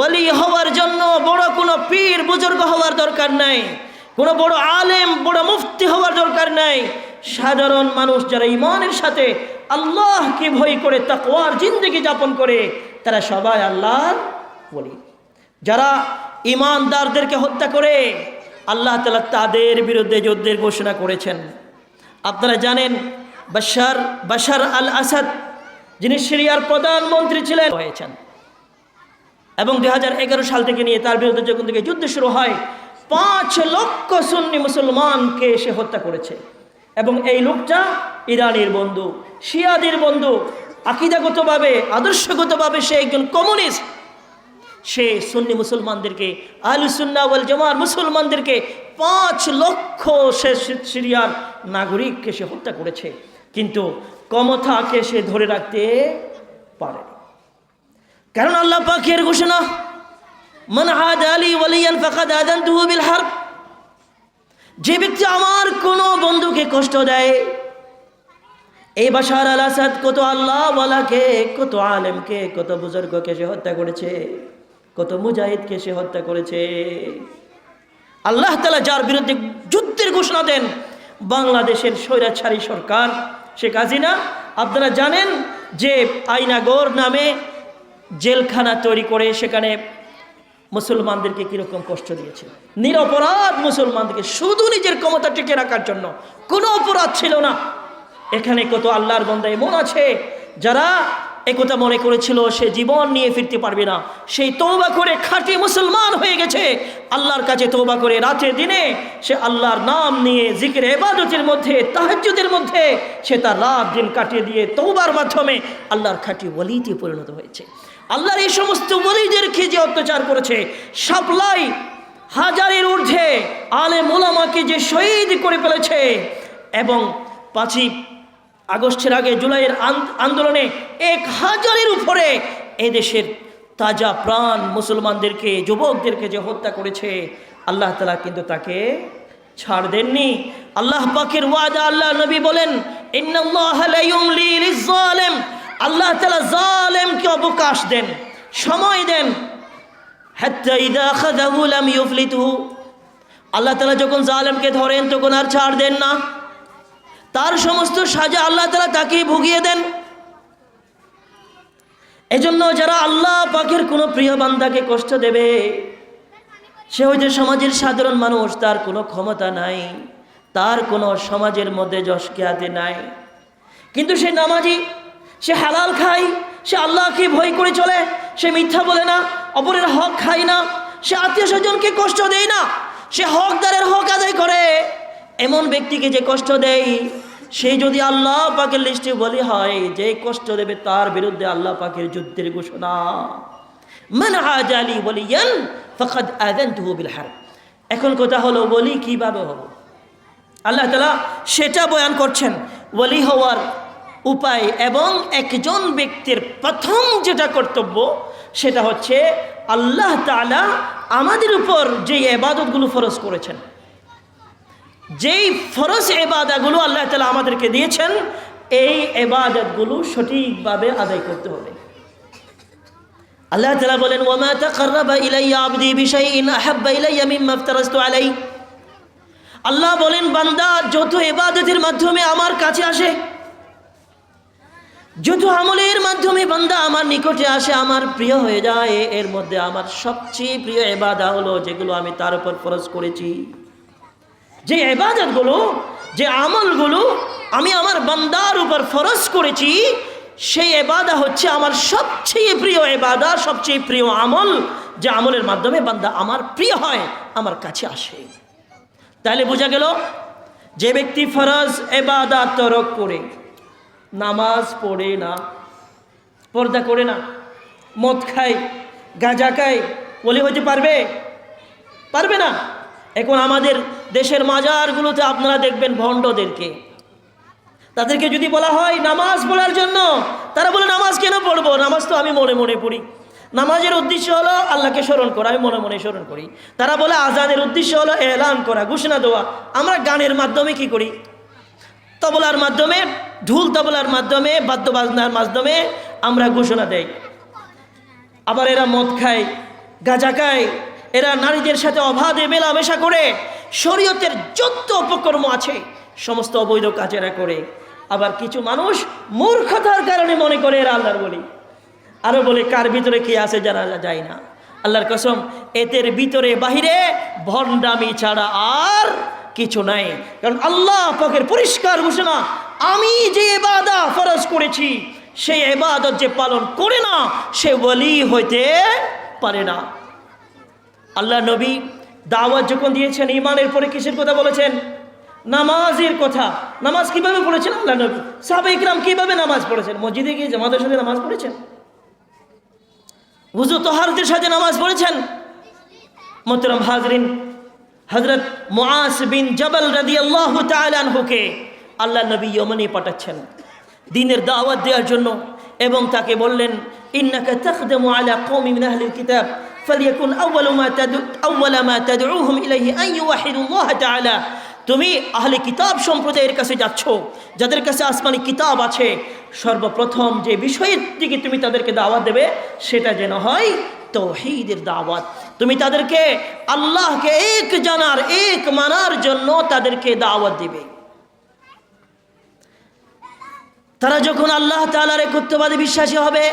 ওলি হওয়ার জন্য বড় কোনো পীর বুজুর্গ হওয়ার দরকার নাই। কোনো বড় আলেম, বড় মুফতি হওয়ার দরকার নাই। সাধারণ মানুষ যারা ইমানের সাথে আল্লাহকে ভয় করে, তাকওয়ার জিন্দগি যাপন করে, তারা সবাই আল্লাহর বলি যারা ইমানদারদেরকে হত্যা করে, আল্লাহ তালা তাদের বিরুদ্ধে যুদ্ধের ঘোষণা করেছেন। আপনারা জানেন, বাশার বাশার আল আসাদ যিনি সিরিয়ার প্রধানমন্ত্রী ছিলেন, হয়েছেন। এবং দু হাজার এগারো সাল থেকে নিয়ে তার বিরুদ্ধে যখন থেকে যুদ্ধ শুরু হয়, পাঁচ লক্ষ সুন্নি মুসলমানকে সে হত্যা করেছে। এবং এই লোকটা ইরানের বন্ধু, শিয়াদের বন্ধু, আকিদাগতভাবে, আদর্শগতভাবে সে একজন কমিউনিস্ট। সে সুন্নি মুসলমানদেরকে আলু সুন্না ওয়াল জামার মুসলমানদেরকে পাঁচ লক্ষ সে সিরিয়ার নাগরিককে সে হত্যা করেছে। কিন্তু ক্ষমতাকে সে ধরে রাখতে পারে কারণ আল্লাহ পাকের ঘোষণা, মান হাদ আলী ওয়ালিয়ান ফাকাদ আযানতুহু বিল হারব। যে ব্যক্তি আমার কোনো বন্ধুকে কষ্ট দেয়, এই বাসার আল আসাদ কত আল্লাহ ওয়ালাকে কত আলেমকে, কত বুজুর্গকে সে হত্যা করেছে, কত মুজাহিদকে সে হত্যা করেছে। আল্লাহ তালা যার বিরুদ্ধে যুদ্ধের ঘোষণা দেন, বাংলাদেশের স্বৈরাচারী সরকার শেখ হাসিনা, আপনারা জানেন যে আইনাগর নামে জেলখানা তৈরি করে সেখানে মুসলমানদেরকে কীরকম কষ্ট দিয়েছে। নিরপরাধ মুসলমানদেরকে শুধু নিজের ক্ষমতা টিকে রাখার জন্য কোনো অপরাধ ছিল না। এখানে কত আল্লাহর বন্দা এমন আছে, যারা একথা মনে করেছিল, সে জীবন নিয়ে ফিরতে পারবে না। সেই তৌবা করে খাঁটি মুসলমান হয়ে গেছে। আল্লাহর কাছে তৌবা করে রাতে দিনে সে আল্লাহর নাম নিয়ে জিকির এবাদতের মধ্যে, তাহাজ্জুদের মধ্যে সে তার রাত দিন কাটিয়ে দিয়ে তৌবার মাধ্যমে আল্লাহর খাঁটি ওলিতে পরিণত হয়েছে। আল্লাহর এই সমস্ত ওলিদেরকে যে অত্যাচার করেছে, সাপ্লাই হাজারের ঊর্ধ্বে আলে মোলামাকে যে শহীদ করে ফেলেছে এবং পাঁচই আগস্টের আগে জুলাইয়ের আন্দোলনে এক হাজারের উপরে এদেশের তাজা প্রাণ মুসলমানদেরকে, যুবকদেরকে যে হত্যা করেছে, আল্লাহ তালা কিন্তু তাকে ছাড় দেননি। আল্লাহ পাকের ওয়াদা আল্লাহ নবী বলেন লিজ-জালিম। আল্লাহ তালা জালেমকে অবকাশ দেন, সময় দেন। আল্লাহ তালা যখন জালেমকে ধরেন, তখন আর ছাড় দেন না। তার সমস্ত সাজা আল্লাহ তালা তাকে ভুগিয়ে দেন। এজন্য যারা আল্লাহ পাকের কোনো প্রিয় বান্দাকে কষ্ট দেবে, সে হয়তো সমাজের সাধারণ মানুষ, তার কোনো ক্ষমতা নাই, তার কোনো সমাজের মধ্যে যশ খ্যাতি নাই। কিন্তু সে নামাজি সে হালাল খায়, সে আল্লাহকে ভয় করে চলে, সে মিথ্যা বলে না, অপরের হক খায় না, সে আত্মীয় স্বজনকে কষ্ট দেয় না, সে হকদারের হক আদায় করে। এমন ব্যক্তিকে যে কষ্ট দেয়, সে যদি আল্লাহ পাকের লিস্টে বলি হয়, যে কষ্ট দেবে তার বিরুদ্ধে আল্লাহ পাকের যুদ্ধের ঘোষণা। মান আজালি বলিয়ান এখন কথা হলো বলি কীভাবে হব আল্লাহ তালা সেটা বয়ান করছেন বলি হওয়ার উপায় এবং একজন ব্যক্তির প্রথম যেটা কর্তব্য, সেটা হচ্ছে আল্লাহ তালা আমাদের উপর যে এবাদতগুলো ফরজ করেছেন, যেই ফরজ এবাদাগুলো আল্লাহ তালা আমাদেরকে দিয়েছেন, এই এবাদতগুলো সঠিকভাবে আদায় করতে হবে। আল্লাহ তালা বলেন ওমা তাকাররাবা ইলাইয়া আবদি আলাইহি। আল্লাহ বলেন, বান্দা যত এবাদতের মাধ্যমে আমার কাছে আসে যত আমলের মাধ্যমে বান্দা আমার নিকটে আসে, আমার প্রিয় হয়ে যায়। এর মধ্যে আমার সবচেয়ে প্রিয় এবাদা হলো যেগুলো আমি তার উপর ফরজ করেছি। যে এবাদতগুলো যে আমলগুলো আমি আমার বান্দার উপর ফরজ করেছি, সেই এবাদা হচ্ছে আমার সবচেয়ে প্রিয় এবাদা সবচেয়ে প্রিয় আমল, যে আমলের মাধ্যমে বান্দা আমার প্রিয় হয়, আমার কাছে আসে। তাহলে বোঝা গেল, যে ব্যক্তি ফরজ এবাদা তরক করে নামাজ পড়ে না। পর্দা করে না। মদ খায়, গাঁজা খায়। বলে হইতে পারবে? পারবে না। এখন আমাদের দেশের মাজারগুলোতে আপনারা দেখবেন ভণ্ডদেরকে। তাদেরকে যদি বলা হয় নামাজ পড়ার জন্য, তারা বলে, নামাজ কেন পড়ব? নামাজ তো আমি মনে মনে পড়ি। নামাজের উদ্দেশ্য হলো আল্লাহকে স্মরণ করা, আমি মনে মনে স্মরণ করি। তারা বলে, আজানের উদ্দেশ্য হলো এলান করা, ঘোষণা দেওয়া। আমরা গানের মাধ্যমে কি করি? তবলার মাধ্যমে, ঢুল তবলার মাধ্যমে বাদ্য বাজনার মাধ্যমে আমরা ঘোষণা দেই। আবার এরা মদ খায়, গাঁজা খায়, এরা নারীদের সাথে অবাধে মেলামেশা করে, শরীয়তের যত অপকর্ম আছে, সমস্ত অবৈধ কাজ এরা করে। আবার কিছু মানুষ মূর্খতার কারণে মনে করে এরা আল্লাহর বলি। আরও বলে, কার ভিতরে কি আছে জানা যায় না? আল্লাহর কসম, এদের ভিতরে বাহিরে ভণ্ডামি ছাড়া আর কিছু নাই। কারণ আল্লাহ পাকের পরিষ্কার ঘোষণা, আমি যে এবাদা ফরজ করেছি, সেই এবাদত যে পালন করে না, সে বলি হইতে পারে না। আল্লাহ নবী দাওয়াত যখন দিয়েছেন ইমানের পরে কিসের কথা বলেছেন? নামাজের কথা। নামাজ কীভাবে পড়েছেন আল্লাহ নবী? সাহাবা ইকরাম কীভাবে নামাজ পড়েছেন? মসজিদে গিয়ে জামাতের সাথে নামাজ পড়েছেন? হুজু তোহারদের সাথে নামাজ পড়েছেন? মোহতরম হাজরিন হজরত মোয়াস বিন জবল রদি আল্লাহ তালহুকে আল্লাহ নবী ইমনে পাঠাচ্ছেন দিনের দাওয়াত দেওয়ার জন্য এবং তাকে বললেন, ইন্নাকে তখদমু আলা কৌমি আহলি কিতাব, ফলিয়াকুন আউ্বাল মা তাদু আউ্বাল মা তাদুহুম ইলাইহি আন ইউহিদুল্লাহ তাআলা। তুমি আহলে কিতাব সম্প্রদায়ের কাছে যাচ্ছ, যাদের কাছে আসমানি কিতাব আছে, সর্বপ্রথম যে বিষয়ের দিকে তুমি তাদেরকে দাওয়াত দেবে সেটা যেন হয় তৌহিদের দাওয়াত। তুমি তাদেরকে আল্লাহকে এক জানার এক মানার জন্য তাদেরকে দাওয়াত দিবে তারা যখন আল্লাহ তাআলার একত্ববাদে বিশ্বাসী হবে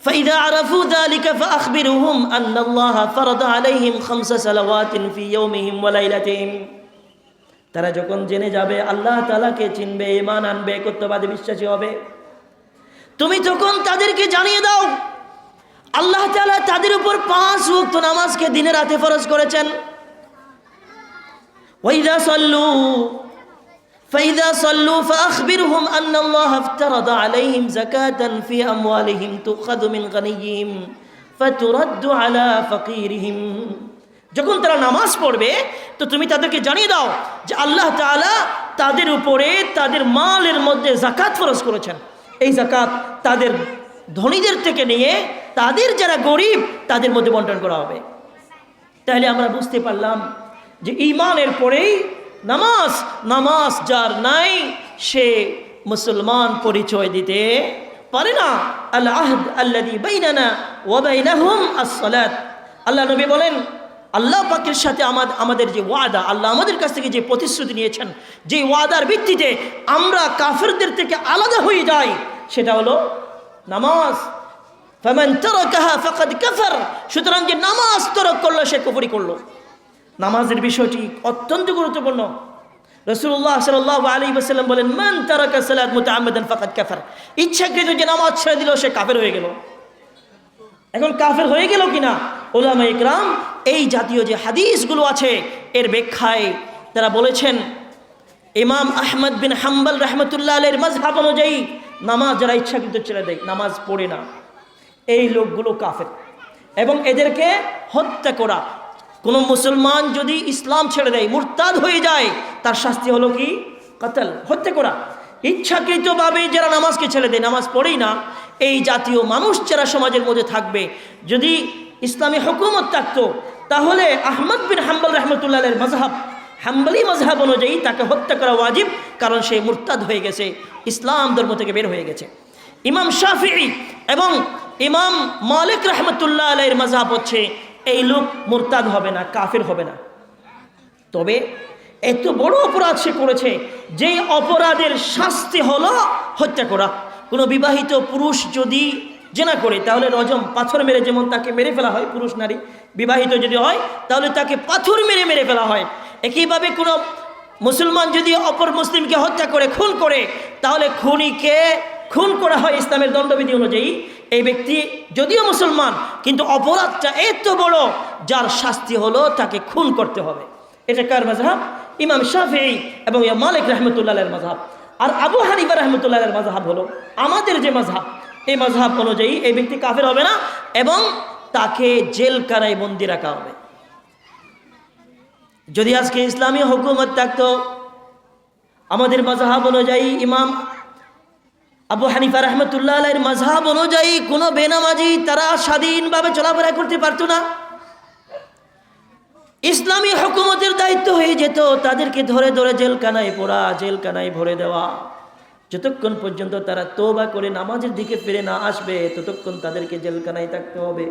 فإذا عرفوا ذلك فأخبرهم أن الله فرض عليهم خمس صلوات في يومهم وليلتهم তারা যখন জেনে যাবে আল্লাহ তালাকে চিনবে ইমান আনবে একত্ববাদে বিশ্বাসী হবে তুমি তখন তাদেরকে জানিয়ে দাও আল্লাহ তালা তাদের উপর পাঁচ মুক্ত নামাজকে দিনে রাতে ফরজ করেছেন। ওইদা সল্লু, ফাইদা সল্লু ফাখবির হুম আন্নাল্লাহ আফতারাদ আলাইহিম জাকাতান ফি আমওয়ালিহিম তুখাদু মিন গানিয়িম ফাতুরাদ্দু আলা ফাকিরহিম। যখন তারা নামাজ পড়বে, তো তুমি তাদেরকে জানিয়ে দাও যে আল্লাহ তালা তাদের উপরে তাদের মালের মধ্যে জাকাত ফরজ করেছেন। এই জাকাত তাদের ধনীদের থেকে নিয়ে তাদের যারা গরিব, তাদের মধ্যে বন্টন করা হবে। তাহলে আমরা বুঝতে পারলাম যে ইমানের পরেই নামাজ নামাজ যার নাই, সে মুসলমান পরিচয় দিতে পারে না। আল আহদ আল্লাদি বাইনানা ওয়াবাইনাহুম as-সালাত আল্লাহ নবী বলেন, আল্লাহ পাকের সাথে আমাদের আমাদের যে ওয়াদা, আল্লাহ আমাদের কাছ থেকে যে প্রতিশ্রুতি নিয়েছেন, যে ওয়াদার ভিত্তিতে আমরা কাফেরদের থেকে আলাদা হয়ে যাই, সেটা হলো নামাজ। সুতরাং যে নামাজ তরক করল, সে কুফরি করল। নামাজের বিষয়টি অত্যন্ত গুরুত্বপূর্ণ। রসুল্লাহ সাল্লাহ আলী ওসাল্লাম বলেন, মান তারাকা সালাত মুতাআম্মাদান ফাকাদ কাফার। ইচ্ছাকৃত যে নামাজ ছেড়ে দিল, সে কাফের হয়ে গেল। এখন কাফের হয়ে গেল কিনা? ওলামা ইকরাম এই জাতীয় যে হাদিসগুলো আছে, এর ব্যাখ্যায় তারা বলেছেন, ইমাম আহমদ বিন হাম্বল রহমতুল্লাহ আলের মজহাব অনুযায়ী নামাজ যারা ইচ্ছাকৃত ছেড়ে দেয়, নামাজ পড়ে না। এই লোকগুলো কাফের। এবং এদেরকে হত্যা করা। কোনো মুসলমান যদি ইসলাম ছেড়ে দেয়, মুরতাদ হয়ে যায়, তার শাস্তি হলো কি? কাতাল, হত্যা করা। ইচ্ছাকৃতভাবে যারা নামাজকে ছেড়ে দেয়, নামাজ পড়েই না, এই জাতীয় মানুষ যারা সমাজের মধ্যে থাকবে, যদি ইসলামী হুকুমত থাকতো, তাহলে আহমদ বিন হাম্বল রহমতুল্লাহের মজহাব হাম্বলি মজহাব অনুযায়ী তাকে হত্যা করা ওয়াজিব, কারণ সে মুরতাদ হয়ে গেছে, ইসলাম ধর্ম থেকে বের হয়ে গেছে। ইমাম শাফি এবং ইমাম মালিক রহমতুল্লাহ আলাইয়ের মজহাব হচ্ছে, এই লোক মুরতাদ হবে না, কাফের হবে না। তবে এত বড় অপরাধ সে করেছে, যে অপরাধের শাস্তি হলো হত্যা করা। কোনো বিবাহিত পুরুষ যদি জেনা করে, তাহলে রজম পাথর মেরে যেমন তাকে মেরে ফেলা হয়, পুরুষ নারী, বিবাহিত যদি হয়, তাহলে তাকে পাথর মেরে মেরে ফেলা হয়। একইভাবে কোনো মুসলমান যদি অপর মুসলিমকে হত্যা করে, খুন করে, তাহলে খুনিকে খুন করা হয় ইসলামের দণ্ডবিধি অনুযায়ী। এই ব্যক্তি যদিও মুসলমান, কিন্তু অপরাধটা এত বড়, যার শাস্তি হলো তাকে খুন করতে হবে। এটা কার মজাহাব ইমাম শাফি এবং মালিক রহমতুল্লাহের মজাহাব আর আবু হানিফা রহমতুল্লাহের মজাহাব হলো আমাদের যে মজাহাব এই মজাহাব অনুযায়ী এই ব্যক্তি কাফের হবে না এবং তাকে জেল জেলখানায় বন্দি রাখা হবে। যদি আজকে ইসলামী হুকুমত থাকতো, আমাদের মজাহাব অনুযায়ী ইমাম আবু হানিফা রহমতুল্লাহ আলাইয়ের মজহাব অনুযায়ী কোনো বেনামাজি তারা স্বাধীনভাবে চলাফেরা করতে পারতো না। ইসলামী হুকুমতের দায়িত্ব হয়ে যেত তাদেরকে ধরে ধরে জেলখানায় পড়া, জেলখানায় ভরে দেওয়া। যতক্ষণ পর্যন্ত তারা তোবা করে নামাজের দিকে ফিরে না আসবে, ততক্ষণ তাদেরকে জেলখানায় থাকতে হবে।